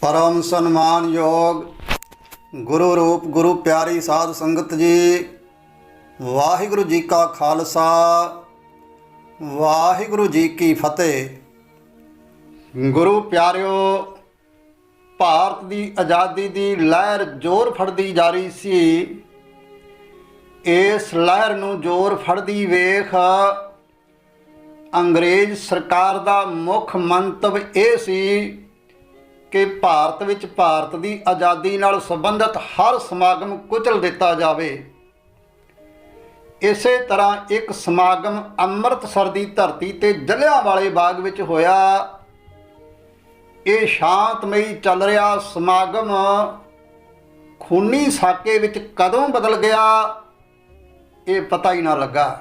ਪਰਮ ਸਨਮਾਨਯੋਗ ਗੁਰੂ ਰੂਪ, ਗੁਰੂ ਪਿਆਰੀ ਸਾਧ ਸੰਗਤ ਜੀ। ਵਾਹਿਗੁਰੂ ਜੀ ਕਾ ਖਾਲਸਾ, ਵਾਹਿਗੁਰੂ ਜੀ ਕੀ ਫਤਿਹ। ਗੁਰੂ ਪਿਆਰਿਓ, ਭਾਰਤ ਦੀ ਆਜ਼ਾਦੀ ਦੀ ਲਹਿਰ ਜ਼ੋਰ ਫੜਦੀ ਜਾ ਰਹੀ ਸੀ। ਇਸ ਲਹਿਰ ਨੂੰ ਜ਼ੋਰ ਫੜਦੀ ਵੇਖ ਅੰਗਰੇਜ਼ ਸਰਕਾਰ ਦਾ ਮੁੱਖ ਮੰਤਵ ਇਹ ਸੀ ਕਿ ਭਾਰਤ ਵਿੱਚ ਭਾਰਤ ਦੀ ਆਜ਼ਾਦੀ ਨਾਲ ਸੰਬੰਧਿਤ ਹਰ ਸਮਾਗਮ ਕੁਚਲ ਦਿੱਤਾ ਜਾਵੇ। ਇਸੇ ਤਰ੍ਹਾਂ ਇੱਕ ਸਮਾਗਮ ਅੰਮ੍ਰਿਤਸਰ ਦੀ ਧਰਤੀ ਤੇ ਜਲਿਆਂਵਾਲੇ ਬਾਗ ਵਿੱਚ ਹੋਇਆ। ਇਹ ਸ਼ਾਂਤਮਈ ਚੱਲ ਰਿਹਾ ਸਮਾਗਮ ਖੂਨੀ ਸਾਕੇ ਵਿੱਚ ਕਦੋਂ ਬਦਲ ਗਿਆ, ਇਹ ਪਤਾ ਹੀ ਨਾ ਲੱਗਾ।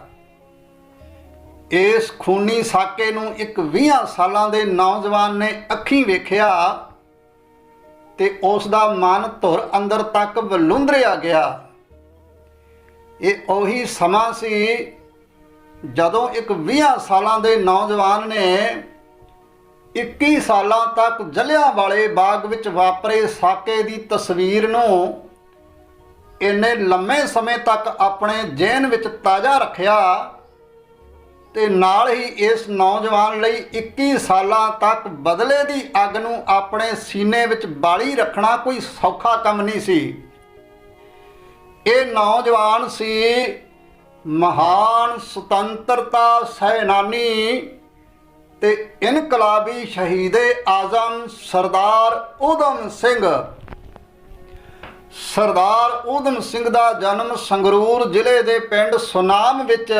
ਇਸ ਖੂਨੀ ਸਾਕੇ ਨੂੰ ਇੱਕ 20 ਸਾਲਾਂ ਦੇ ਨੌਜਵਾਨ ਨੇ ਅੱਖੀਂ ਵੇਖਿਆ। ਤੇ ਉਸ ਦਾ ਮਨ ਧੁਰ ਅੰਦਰ ਤੱਕ ਵਲੁੰਦਰਿਆ ਗਿਆ। ਇਹ ਉਹੀ ਸਮਾਂ ਸੀ ਜਦੋਂ ਇੱਕ 20 ਸਾਲਾਂ ਦੇ ਨੌਜਵਾਨ ਨੇ 21 ਸਾਲਾਂ ਤੱਕ ਜਲਿਆਂਵਾਲੇ ਬਾਗ ਵਿੱਚ ਵਾਪਰੇ ਸਾਕੇ ਦੀ ਤਸਵੀਰ ਨੂੰ ਇੰਨੇ ਲੰਮੇ ਸਮੇਂ ਤੱਕ ਆਪਣੇ ਜ਼ਿਹਨ ਵਿੱਚ ਤਾਜ਼ਾ ਰੱਖਿਆ ਤੇ ਨਾਲ ਹੀ ਇਸ ਨੌਜਵਾਨ ਲਈ 21 ਸਾਲਾਂ ਤੱਕ ਬਦਲੇ ਦੀ ਅੱਗ ਨੂੰ ਆਪਣੇ ਸੀਨੇ ਵਿੱਚ ਬਾਲੀ ਰੱਖਣਾ ਕੋਈ ਸੌਖਾ ਕੰਮ ਨਹੀਂ ਸੀ। ਇਹ ਨੌਜਵਾਨ ਸੀ ਮਹਾਨ ਸੁਤੰਤਰਤਾ ਸੈਨਾਨੀ ਤੇ ਇਨਕਲਾਬੀ ਸ਼ਹੀਦੇ ਆਜ਼ਮ ਸਰਦਾਰ ਊਧਮ ਸਿੰਘ। ਸਰਦਾਰ ਊਧਮ ਸਿੰਘ ਦਾ ਜਨਮ ਸੰਗਰੂਰ ਜ਼ਿਲ੍ਹੇ ਦੇ ਪਿੰਡ ਸੁਨਾਮ ਵਿੱਚ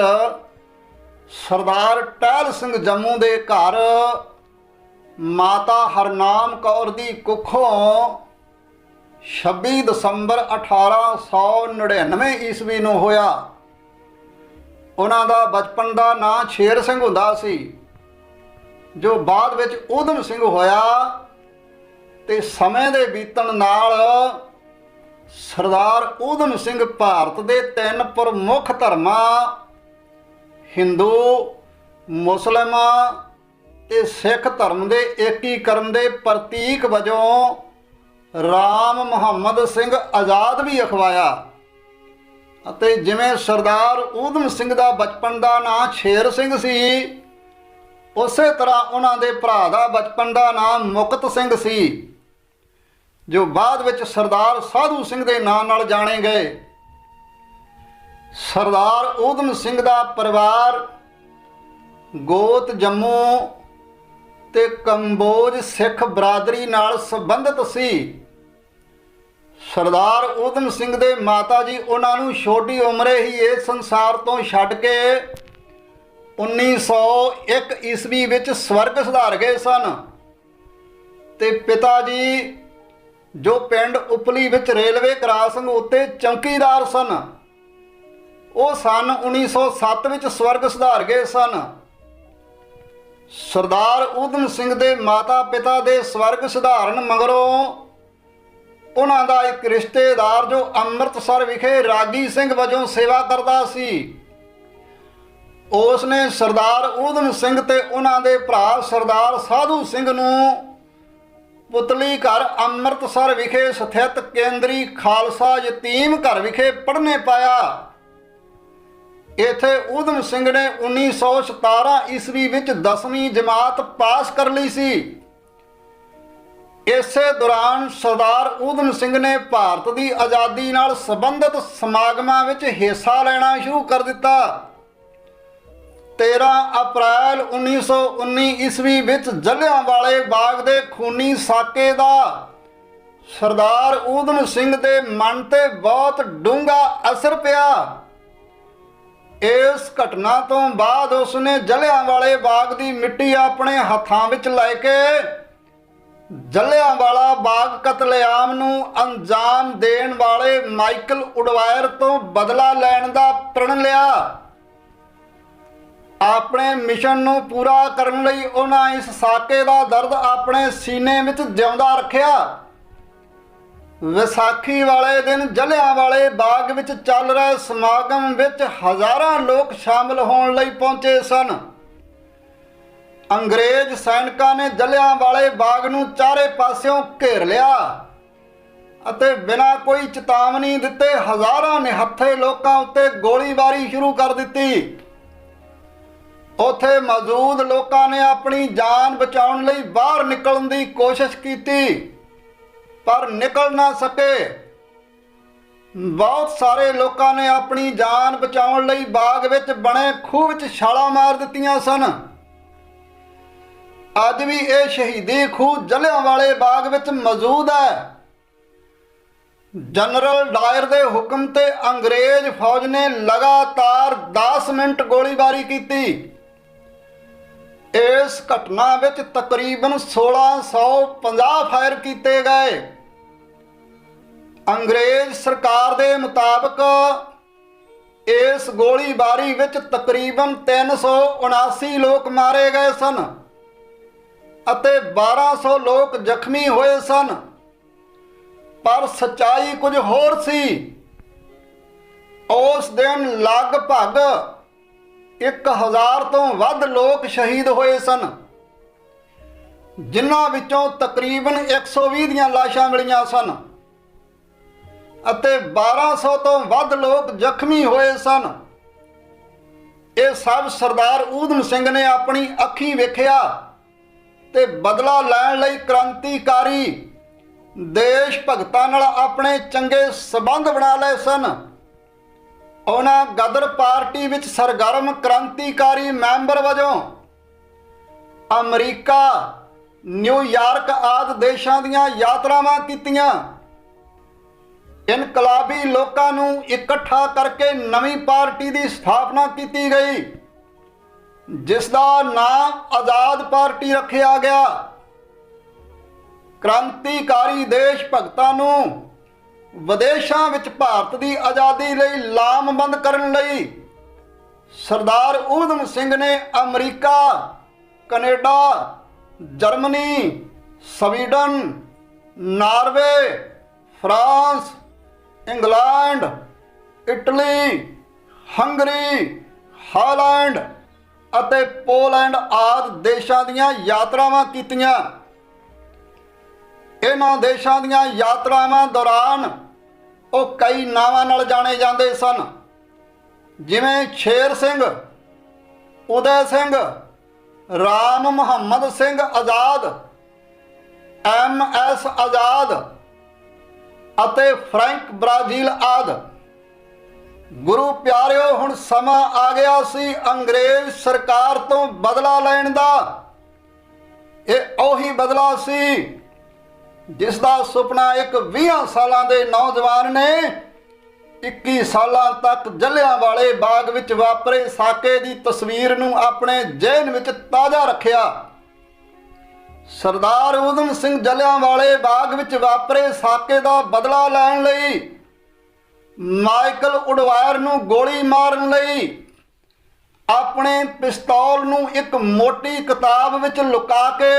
ਸਰਦਾਰ ਟਹਿਲ ਸਿੰਘ ਜੰਮੂ ਦੇ ਘਰ, ਮਾਤਾ ਹਰਨਾਮ ਕੌਰ ਦੀ ਕੁੱਖੋਂ 26 ਦਸੰਬਰ 1899 ਈਸਵੀ ਨੂੰ ਹੋਇਆ। ਉਹਨਾਂ ਦਾ ਬਚਪਨ ਦਾ ਨਾਂ ਸ਼ੇਰ ਸਿੰਘ ਹੁੰਦਾ ਸੀ, ਜੋ ਬਾਅਦ ਵਿੱਚ ਊਧਮ ਸਿੰਘ ਹੋਇਆ ਤੇ ਸਮੇਂ ਦੇ ਬੀਤਣ ਨਾਲ ਸਰਦਾਰ ਊਧਮ ਸਿੰਘ ਭਾਰਤ ਦੇ ਤਿੰਨ ਪ੍ਰਮੁੱਖ ਧਰਮਾਂ ਹਿੰਦੂ ਮੁਸਲਮ ਤੇ ਸਿੱਖ ਧਰਮ ਦੇ ਏਕੀਕਰਨ ਦੇ ਪ੍ਰਤੀਕ ਵਜੋਂ ਰਾਮ ਮੁਹੰਮਦ ਸਿੰਘ ਆਜ਼ਾਦ ਵੀ ਅਖਵਾਇਆ। ਅਤੇ ਜਿਵੇਂ ਸਰਦਾਰ ਊਧਮ ਸਿੰਘ ਦਾ ਬਚਪਨ ਦਾ ਨਾਂ ਸ਼ੇਰ ਸਿੰਘ ਸੀ, ਉਸੇ ਤਰ੍ਹਾਂ ਉਹਨਾਂ ਦੇ ਭਰਾ ਦਾ ਬਚਪਨ ਦਾ ਨਾਮ ਮੁਕਤ ਸਿੰਘ ਸੀ, ਜੋ ਬਾਅਦ ਵਿੱਚ ਸਰਦਾਰ ਸਾਧੂ ਸਿੰਘ ਦੇ ਨਾਂ ਨਾਲ ਜਾਣੇ ਗਏ। ਸਰਦਾਰ ਊਧਮ ਸਿੰਘ ਦਾ ਪਰਿਵਾਰ ਗੋਤ ਜੰਮੂ ਤੇ ਕੰਬੋਜ ਸਿੱਖ ਬਰਾਦਰੀ ਨਾਲ ਸੰਬੰਧਿਤ ਸੀ। ਸਰਦਾਰ ਊਧਮ ਸਿੰਘ ਦੇ ਮਾਤਾ ਜੀ ਉਹਨਾਂ ਨੂੰ ਛੋਟੀ ਉਮਰੇ ਹੀ ਇਸ ਸੰਸਾਰ ਤੋਂ ਛੱਡ ਕੇ 1901 ਈਸਵੀ ਵਿੱਚ ਸਵਰਗ ਸੁਧਾਰ ਗਏ ਸਨ ਤੇ ਪਿਤਾ ਜੀ ਜੋ ਪਿੰਡ ਉਪਲੀ ਵਿੱਚ ਰੇਲਵੇ ਕਰਾਸਿੰਗ ਉੱਤੇ ਚੌਕੀਦਾਰ ਸਨ। ਉਹ ਸਨ 1907 ਵਿੱਚ ਸਵਰਗ ਸੁਧਾਰ ਗਏ ਸਨ। ਸਰਦਾਰ ਊਧਮ ਸਿੰਘ ਦੇ ਮਾਤਾ ਪਿਤਾ ਦੇ ਸਵਰਗ ਸੁਧਾਰਨ ਮਗਰੋਂ ਉਹਨਾਂ ਦਾ ਇੱਕ ਰਿਸ਼ਤੇਦਾਰ ਜੋ ਅੰਮ੍ਰਿਤਸਰ ਵਿਖੇ ਰਾਗੀ ਸਿੰਘ ਵਜੋਂ ਸੇਵਾ ਕਰਦਾ ਸੀ। ਉਸ ਨੇ ਸਰਦਾਰ ਊਧਮ ਸਿੰਘ ਤੇ ਉਹਨਾਂ ਦੇ ਭਰਾ ਸਰਦਾਰ ਸਾਧੂ ਸਿੰਘ ਨੂੰ ਪੁਤਲੀ ਘਰ ਅੰਮ੍ਰਿਤਸਰ ਵਿਖੇ ਸਥਿਤ ਕੇਂਦਰੀ ਖਾਲਸਾ ਯਤੀਮ ਘਰ ਵਿਖੇ ਪੜ੍ਹਨੇ ਪਾਇਆ। ਇੱਥੇ ਊਧਮ ਸਿੰਘ ਨੇ 1917 ਈਸਵੀ ਵਿੱਚ 10ਵੀਂ ਜਮਾਤ ਪਾਸ ਕਰ ਲਈ ਸੀ। ਇਸੇ ਦੌਰਾਨ ਸਰਦਾਰ ਊਧਮ ਸਿੰਘ ਨੇ ਭਾਰਤ ਦੀ ਆਜ਼ਾਦੀ ਨਾਲ ਸੰਬੰਧਿਤ ਸਮਾਗਮਾਂ ਵਿੱਚ ਹਿੱਸਾ ਲੈਣਾ ਸ਼ੁਰੂ ਕਰ ਦਿੱਤਾ। 13 ਅਪ੍ਰੈਲ 1919 ਈਸਵੀ ਵਿੱਚ ਜਲਿਆਂਵਾਲੇ ਬਾਗ ਦੇ ਖੂਨੀ ਸਾਕੇ ਦਾ ਸਰਦਾਰ ਊਧਮ ਸਿੰਘ ਦੇ ਮਨ ਤੇ ਬਹੁਤ ਡੂੰਘਾ ਅਸਰ ਪਿਆ। ਇਸ ਘਟਨਾ ਤੋਂ ਬਾਅਦ ਉਸਨੇ ਜਲਿਆਂਵਾਲੇ ਬਾਗ ਦੀ ਮਿੱਟੀ ਆਪਣੇ ਹੱਥਾਂ ਵਿੱਚ ਲੈ ਕੇ ਜਲਿਆਂਵਾਲਾ ਬਾਗ ਕਤਲੇਆਮ ਨੂੰ ਅੰਜਾਮ ਦੇਣ ਵਾਲੇ ਮਾਈਕਲ ਉਡਵਾਇਰ ਤੋਂ ਬਦਲਾ ਲੈਣ ਦਾ ਪ੍ਰਣ ਲਿਆ। ਆਪਣੇ ਮਿਸ਼ਨ ਨੂੰ ਪੂਰਾ ਕਰਨ ਲਈ ਉਹਨਾਂ ਇਸ ਸਾਕੇ ਦਾ ਦਰਦ ਆਪਣੇ ਸੀਨੇ ਵਿੱਚ ਜਿਉਂਦਾ ਰੱਖਿਆ। ਵਿਸਾਖੀ ਵਾਲੇ ਦਿਨ ਜਲਿਆਂਵਾਲੇ ਬਾਗ ਵਿੱਚ ਚੱਲ ਰਹੇ ਸਮਾਗਮ ਵਿੱਚ ਹਜ਼ਾਰਾਂ ਲੋਕ ਸ਼ਾਮਲ ਹੋਣ ਲਈ ਪਹੁੰਚੇ ਸਨ। ਅੰਗਰੇਜ਼ ਸੈਨਿਕਾਂ ਨੇ ਜਲਿਆਂ ਵਾਲੇ ਬਾਗ ਨੂੰ ਚਾਰੇ ਪਾਸਿਓਂ ਘੇਰ ਲਿਆ ਅਤੇ ਬਿਨਾਂ ਕੋਈ ਚੇਤਾਵਨੀ ਦਿੱਤੇ ਹਜ਼ਾਰਾਂ ਨਿਹੱਥੇ ਲੋਕਾਂ ਉੱਤੇ ਗੋਲੀਬਾਰੀ ਸ਼ੁਰੂ ਕਰ ਦਿੱਤੀ। ਉੱਥੇ ਮੌਜੂਦ ਲੋਕਾਂ ਨੇ ਆਪਣੀ ਜਾਨ ਬਚਾਉਣ ਲਈ ਬਾਹਰ ਨਿਕਲਣ ਦੀ ਕੋਸ਼ਿਸ਼ ਕੀਤੀ। ਪਰ ਨਿਕਲ ਨਾ ਸਕੇ। ਬਹੁਤ ਸਾਰੇ ਲੋਕਾਂ ਨੇ ਆਪਣੀ ਜਾਨ ਬਚਾਉਣ ਲਈ ਬਾਗ ਵਿੱਚ ਬਣੇ ਖੂਹ ਵਿੱਚ ਛਾਲਾਂ ਮਾਰ ਦਿੱਤੀਆਂ ਸਨ। ਅੱਜ ਵੀ ਇਹ ਸ਼ਹੀਦੀ ਖੂਹ ਜਲਿਆਂਵਾਲੇ ਬਾਗ ਵਿੱਚ ਮੌਜੂਦ ਹੈ। ਜਨਰਲ ਡਾਇਰ ਦੇ ਹੁਕਮ ਤੇ ਅੰਗਰੇਜ਼ ਫੌਜ ਨੇ ਲਗਾਤਾਰ 10 ਮਿੰਟ ਗੋਲੀਬਾਰੀ ਕੀਤੀ। ਇਸ ਘਟਨਾ ਵਿੱਚ ਤਕਰੀਬਨ 1650 ਫਾਇਰ ਕੀਤੇ ਗਏ। ਅੰਗਰੇਜ਼ ਸਰਕਾਰ ਦੇ ਮੁਤਾਬਕ ਇਸ ਗੋਲੀਬਾਰੀ ਵਿੱਚ ਤਕਰੀਬਨ 379 ਲੋਕ ਮਾਰੇ ਗਏ ਸਨ ਅਤੇ 1200 ਲੋਕ ਜ਼ਖਮੀ ਹੋਏ ਸਨ। ਪਰ ਸਚਾਈ ਕੁਝ ਹੋਰ ਸੀ। ਉਸ ਦਿਨ ਲਗਭਗ 1000 ਤੋਂ ਵੱਧ ਲੋਕ ਸ਼ਹੀਦ ਹੋਏ ਸਨ। ਜਿਨ੍ਹਾਂ ਵਿੱਚੋਂ ਤਕਰੀਬਨ 120 ਦੀਆਂ ਲਾਸ਼ਾਂ ਮਿਲੀਆਂ ਸਨ ਅਤੇ 1200 ਤੋਂ ਵੱਧ ਲੋਕ ਜ਼ਖਮੀ ਹੋਏ ਸਨ। ਇਹ ਸਭ ਸਰਦਾਰ ਊਧਮ ਸਿੰਘ ਨੇ ਆਪਣੀ ਅੱਖੀਂ ਵੇਖਿਆ ਤੇ ਬਦਲਾ ਲੈਣ ਲਈ ਕ੍ਰਾਂਤੀਕਾਰੀ ਦੇਸ਼ ਭਗਤਾਂ ਨਾਲ ਆਪਣੇ ਚੰਗੇ ਸਬੰਧ ਬਣਾ ਲਏ ਸਨ। ਉਹਨਾਂ ਗਦਰ ਪਾਰਟੀ ਵਿੱਚ ਸਰਗਰਮ ਕ੍ਰਾਂਤੀਕਾਰੀ ਮੈਂਬਰ ਵਜੋਂ ਅਮਰੀਕਾ ਨਿਊਯਾਰਕ ਆਦਿ ਦੇਸ਼ਾਂ ਦੀਆਂ ਯਾਤਰਾਵਾਂ ਕੀਤੀਆਂ। ਇਨਕਲਾਬੀ ਲੋਕਾਂ ਨੂੰ ਇਕੱਠਾ ਕਰਕੇ ਨਵੀਂ ਪਾਰਟੀ ਦੀ ਸਥਾਪਨਾ ਕੀਤੀ ਗਈ, ਜਿਸ ਦਾ ਨਾਮ ਆਜ਼ਾਦ ਪਾਰਟੀ ਰੱਖਿਆ ਗਿਆ। ਕ੍ਰਾਂਤੀਕਾਰੀ ਦੇਸ਼ ਭਗਤਾਂ ਨੂੰ ਵਿਦੇਸ਼ਾਂ ਵਿੱਚ ਭਾਰਤ ਦੀ ਆਜ਼ਾਦੀ ਲਈ ਲਾਮਬੰਦ ਕਰਨ ਲਈ ਸਰਦਾਰ ਊਧਮ ਸਿੰਘ ਨੇ America, Canada, Germany, Sweden, Norway, France, England, Italy, Hungary, Holland ਅਤੇ ਪੋਲੈਂਡ ਆਦਿ ਦੇਸ਼ਾਂ ਦੀਆਂ ਯਾਤਰਾਵਾਂ ਕੀਤੀਆਂ। ਇਹਨਾਂ ਦੇਸ਼ਾਂ ਦੀਆਂ ਯਾਤਰਾਵਾਂ ਦੌਰਾਨ ਉਹ ਕਈ ਨਾਵਾਂ ਨਾਲ ਜਾਣੇ ਜਾਂਦੇ ਸਨ। ਜਿਵੇਂ ਸ਼ੇਰ ਸਿੰਘ, ਉਦੈ ਸਿੰਘ, ਰਾਮ ਮੁਹੰਮਦ ਸਿੰਘ ਆਜ਼ਾਦ, ਐਮ ਐਸ ਆਜ਼ਾਦ ਅਤੇ ਫਰੈਂਕ ਬ੍ਰਾਜ਼ੀਲ ਆਦ। ਗੁਰੂ ਪਿਆਰਿਓ, ਹੁਣ ਸਮਾਂ ਆ ਗਿਆ ਸੀ ਅੰਗਰੇਜ਼ ਸਰਕਾਰ ਤੋਂ ਬਦਲਾ ਲੈਣ ਦਾ। ਇਹ ਉਹੀ ਬਦਲਾ ਸੀ ਜਿਸ ਦਾ ਸੁਪਨਾ ਇੱਕ 20 ਸਾਲਾਂ ਦੇ ਨੌਜਵਾਨ ਨੇ 21 ਸਾਲਾਂ ਤੱਕ ਜਲਿਆਂ ਵਾਲੇ ਬਾਗ ਵਿੱਚ ਵਾਪਰੇ, ਸਾਕੇ ਦੀ ਤਸਵੀਰ ਨੂੰ ਆਪਣੇ ਜ਼ਿਹਨ ਵਿੱਚ ਤਾਜ਼ਾ ਰੱਖਿਆ। ਸਰਦਾਰ ਊਧਮ ਸਿੰਘ ਜਲਿਆਂ ਵਾਲੇ ਬਾਗ ਵਿੱਚ ਵਾਪਰੇ, ਸਾਕੇ ਦਾ ਬਦਲਾ ਲੈਣ ਲਈ, ਮਾਈਕਲ ਉਡਵਾਇਰ ਨੂੰ ਗੋਲੀ ਮਾਰਨ ਲਈ, ਆਪਣੇ ਪਿਸਤੌਲ ਨੂੰ ਇੱਕ ਮੋਟੀ ਕਿਤਾਬ ਵਿੱਚ ਲੁਕਾ ਕੇ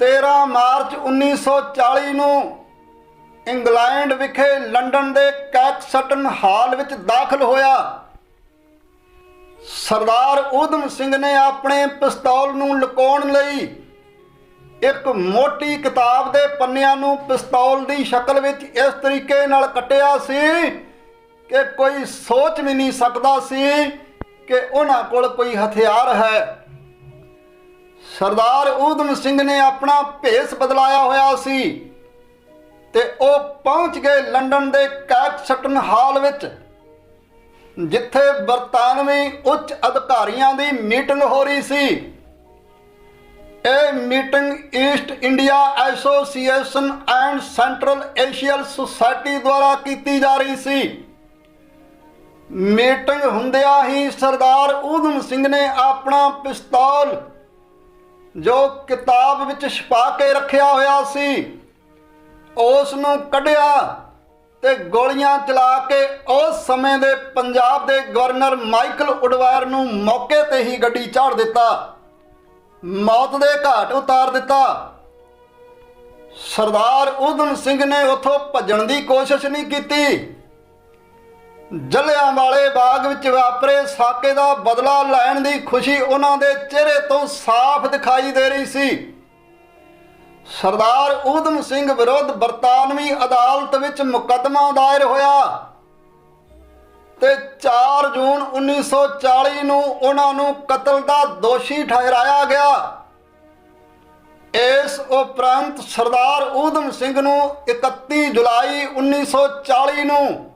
13 ਮਾਰਚ 1940 ਨੂੰ ਇੰਗਲੈਂਡ ਵਿਖੇ ਲੰਡਨ ਦੇ ਕੈਕਸਟਨ ਹਾਲ ਵਿੱਚ ਦਾਖਲ ਹੋਇਆ। ਸਰਦਾਰ ਊਧਮ ਸਿੰਘ ਨੇ ਆਪਣੇ ਪਿਸਤੌਲ ਨੂੰ ਲੁਕਾਉਣ ਲਈ ਇੱਕ ਮੋਟੀ ਕਿਤਾਬ ਦੇ ਪੰਨਿਆਂ ਨੂੰ ਪਿਸਤੌਲ ਦੀ ਸ਼ਕਲ ਵਿੱਚ ਇਸ ਤਰੀਕੇ ਨਾਲ ਕੱਟਿਆ ਸੀ ਕਿ ਕੋਈ ਸੋਚ ਵੀ ਨਹੀਂ ਸਕਦਾ ਸੀ ਕਿ ਉਹਨਾਂ ਕੋਲ ਕੋਈ ਹਥਿਆਰ ਹੈ। ਸਰਦਾਰ ਊਧਮ ਸਿੰਘ ਨੇ ਆਪਣਾ ਭੇਸ ਬਦਲਾਇਆ ਹੋਇਆ ਸੀ ਤੇ ਉਹ ਪਹੁੰਚ ਗਏ ਲੰਡਨ ਦੇ ਕੈਕਸਟਨ ਹਾਲ ਵਿੱਚ, ਜਿੱਥੇ ਬਰਤਾਨਵੀ ਉੱਚ ਅਧਿਕਾਰੀਆਂ ਦੀ ਮੀਟਿੰਗ ਹੋ ਰਹੀ ਸੀ। ਇਹ meeting East India Association and Central Asian Society ਦੁਆਰਾ ਕੀਤੀ ਜਾ ਰਹੀ ਸੀ। ਮੀਟਿੰਗ ਹੁੰਦਿਆਂ ਹੀ ਸਰਦਾਰ ਊਧਮ ਸਿੰਘ ਨੇ ਆਪਣਾ ਪਿਸਤੌਲ ਜੋ ਕਿਤਾਬ ਵਿੱਚ ਛਪਾ ਕੇ ਰੱਖਿਆ ਹੋਇਆ ਸੀ, ਉਸ ਨੂੰ ਕੱਢਿਆ ਤੇ ਗੋਲੀਆਂ ਚਲਾ ਕੇ ਉਸ ਸਮੇਂ ਦੇ ਪੰਜਾਬ ਦੇ ਗਵਰਨਰ ਮਾਈਕਲ ਉਡਵਾਇਰ ਨੂੰ ਮੌਕੇ ਤੇ ਹੀ ਗੱਡੀ ਚਾੜ ਦਿੱਤਾ। ਮੌਤ ਦੇ ਘਾਟ ਉਤਾਰ ਦਿੱਤਾ। ਸਰਦਾਰ ਊਧਮ ਸਿੰਘ ਨੇ ਉਥੋਂ ਭੱਜਣ ਦੀ ਕੋਸ਼ਿਸ਼ ਨਹੀਂ ਕੀਤੀ। ਜਲਿਆਂ ਵਾਲੇ ਬਾਗ ਵਿੱਚ ਵਾਪਰੇ, ਸਾਕੇ ਦਾ ਬਦਲਾ ਲੈਣ ਦੀ ਖੁਸ਼ੀ ਉਹਨਾਂ ਦੇ ਚਿਹਰੇ ਤੋਂ ਸਾਫ਼ ਦਿਖਾਈ ਦੇ ਰਹੀ ਸੀ। ਸਰਦਾਰ ਊਧਮ ਸਿੰਘ ਵਿਰੁੱਧ ਬਰਤਾਨਵੀ ਅਦਾਲਤ ਵਿੱਚ ਮੁਕੱਦਮਾ ਦਾਇਰ ਹੋਇਆ ਤੇ 4 ਜੂਨ 1940 ਨੂੰ ਉਹਨਾਂ ਨੂੰ ਕਤਲ ਦਾ ਦੋਸ਼ੀ ਠਹਿਰਾਇਆ ਗਿਆ। ਇਸ ਉਪਰੰਤ ਸਰਦਾਰ ਊਧਮ ਸਿੰਘ ਨੂੰ 31 ਜੁਲਾਈ 1940 ਨੂੰ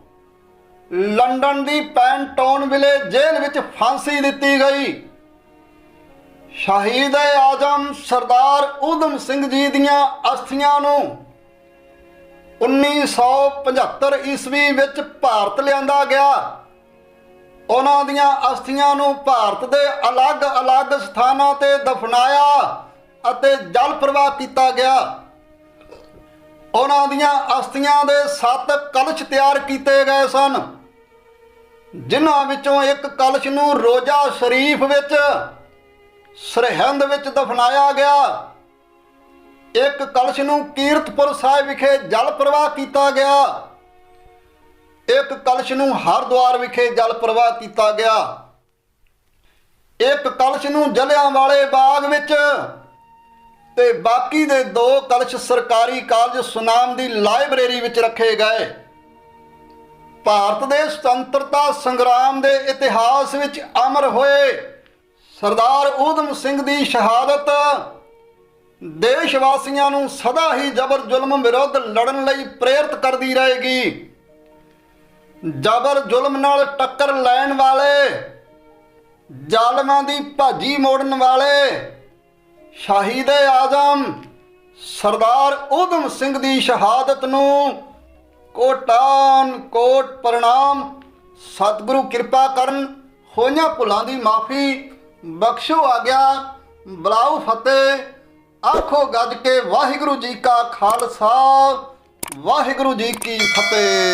ਲੰਡਨ ਦੀ ਪੈਂਟੌਨ ਵਿਲੇ ਜੇਲ੍ਹ ਵਿੱਚ ਫਾਂਸੀ ਦਿੱਤੀ ਗਈ। ਸ਼ਹੀਦ ਆਜ਼ਮ ਸਰਦਾਰ ਊਧਮ ਸਿੰਘ ਜੀ ਦੀਆਂ ਅਸਥੀਆਂ ਨੂੰ 1975 ਈਸਵੀ ਵਿੱਚ ਭਾਰਤ ਲਿਆਂਦਾ ਗਿਆ। ਉਹਨਾਂ ਦੀਆਂ ਅਸਥੀਆਂ ਨੂੰ ਭਾਰਤ ਦੇ ਅਲੱਗ-ਅਲੱਗ ਸਥਾਨਾਂ ਤੇ ਦਫਨਾਇਆ ਅਤੇ ਜਲ ਪ੍ਰਵਾਹ ਕੀਤਾ ਗਿਆ। ਉਹਨਾਂ ਦੀਆਂ ਅਸਥੀਆਂ ਦੇ ਸੱਤ ਕਲਸ਼ ਤਿਆਰ ਕੀਤੇ ਗਏ ਸਨ, ਜਿਨ੍ਹਾਂ ਵਿੱਚੋਂ ਇੱਕ ਕਲਸ਼ ਨੂੰ ਰੋਜ਼ਾ ਸ਼ਰੀਫ ਵਿੱਚ, ਸਰਹਿੰਦ ਵਿੱਚ ਦਫਨਾਇਆ ਗਿਆ। ਇੱਕ ਕਲਸ਼ ਨੂੰ ਕੀਰਤਪੁਰ ਸਾਹਿਬ ਵਿਖੇ ਜਲ ਪ੍ਰਵਾਹ ਕੀਤਾ ਗਿਆ। ਇੱਕ ਕਲਸ਼ ਨੂੰ ਹਰਦੁਆਰ ਵਿਖੇ ਜਲ ਪ੍ਰਵਾਹ ਕੀਤਾ ਗਿਆ। ਇੱਕ ਕਲਸ਼ ਨੂੰ ਜਲਿਆਂ ਵਾਲੇ ਬਾਗ ਵਿੱਚ ਤੇ ਬਾਕੀ ਦੇ ਦੋ ਕਲਸ਼ ਸਰਕਾਰੀ ਕਾਲਜ ਸੁਨਾਮ ਦੀ ਲਾਇਬ੍ਰੇਰੀ ਵਿੱਚ ਰੱਖੇ ਗਏ। ਭਾਰਤ ਦੇ ਸੁਤੰਤਰਤਾ ਸੰਗਰਾਮ ਦੇ ਇਤਿਹਾਸ ਵਿੱਚ ਅਮਰ ਹੋਏ ਸਰਦਾਰ ਊਧਮ ਸਿੰਘ ਦੀ ਸ਼ਹਾਦਤ। ਦੇਸ਼ ਵਾਸੀਆਂ ਨੂੰ ਸਦਾ ਹੀ ਜ਼ਬਰ ਜ਼ੁਲਮ ਵਿਰੁੱਧ ਲੜਨ ਲਈ ਪ੍ਰੇਰਿਤ ਕਰਦੀ ਰਹੇਗੀ। ਜ਼ਬਰ ਜ਼ੁਲਮ ਨਾਲ ਟੱਕਰ ਲੈਣ ਵਾਲੇ, ਜ਼ਾਲਮਾਂ ਦੀ ਭਾਜੀ ਮੋੜਨ ਵਾਲੇ ਸ਼ਹੀਦ ਆਜ਼ਮ ਸਰਦਾਰ ਊਧਮ ਸਿੰਘ ਦੀ ਸ਼ਹਾਦਤ ਨੂੰ ਕੋਟਾਨ ਕੋਟ ਪ੍ਰਣਾਮ। ਸਤਿਗੁਰੂ ਕਿਰਪਾ ਕਰਨ ਹੋਈਆਂ ਭੁੱਲਾਂ ਦੀ ਮਾਫੀ ਬਖਸ਼ੋ ਆਗਿਆ। ਬਲਾਉ ਫਤਿਹ, ਆਖੋ ਗੱਜ ਕੇ ਵਾਹਿਗੁਰੂ ਜੀ ਕਾ ਖਾਲਸਾ, ਵਾਹਿਗੁਰੂ ਜੀ ਕੀ ਫਤਿਹ।